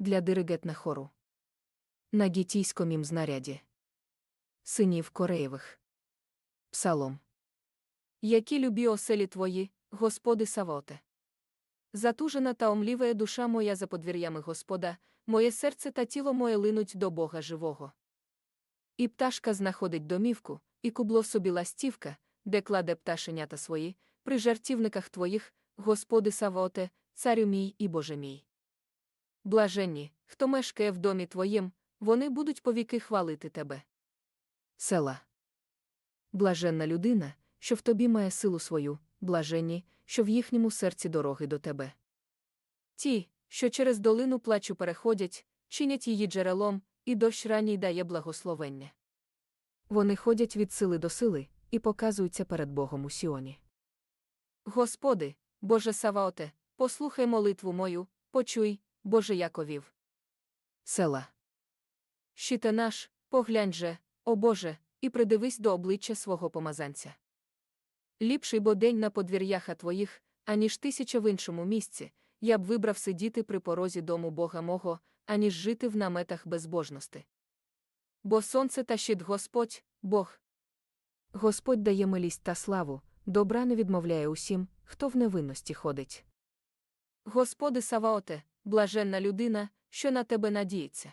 для диригетна хору. На гітійськомім знаряді. Синів Кореєвих. Псалом. Які любі оселі твої, Господи Савоте. Затужена та омліває душа моя за подвір'ями Господа, моє серце та тіло моє линуть до Бога живого. І пташка знаходить домівку, і кубло собі ластівка, де кладе пташенята свої, при жартівниках твоїх, Господи Савоте, царю мій і Боже мій. Блаженні, хто мешкає в домі твоїм, вони будуть повіки хвалити тебе. Села. Блаженна людина, що в тобі має силу свою, блаженні, що в їхньому серці дороги до тебе. Ті, що через долину плачу переходять, чинять її джерелом, і дощ ранній дає благословення. Вони ходять від сили до сили і показуються перед Богом у Сіоні. Господи, Боже Саваоте, послухай молитву мою, почуй, Боже Яковів. Села. Щите наш, поглянь же, о Боже, і придивись до обличчя свого помазанця. Ліпший бо день на подвір'яха твоїх, аніж тисяча в іншому місці, я б вибрав сидіти при порозі дому Бога мого, аніж жити в наметах безбожності. Бо сонце та щит Господь, Бог. Господь дає милість та славу, добра не відмовляє усім, хто в невинності ходить. Господи Саваоте, блаженна людина, що на тебе надіється.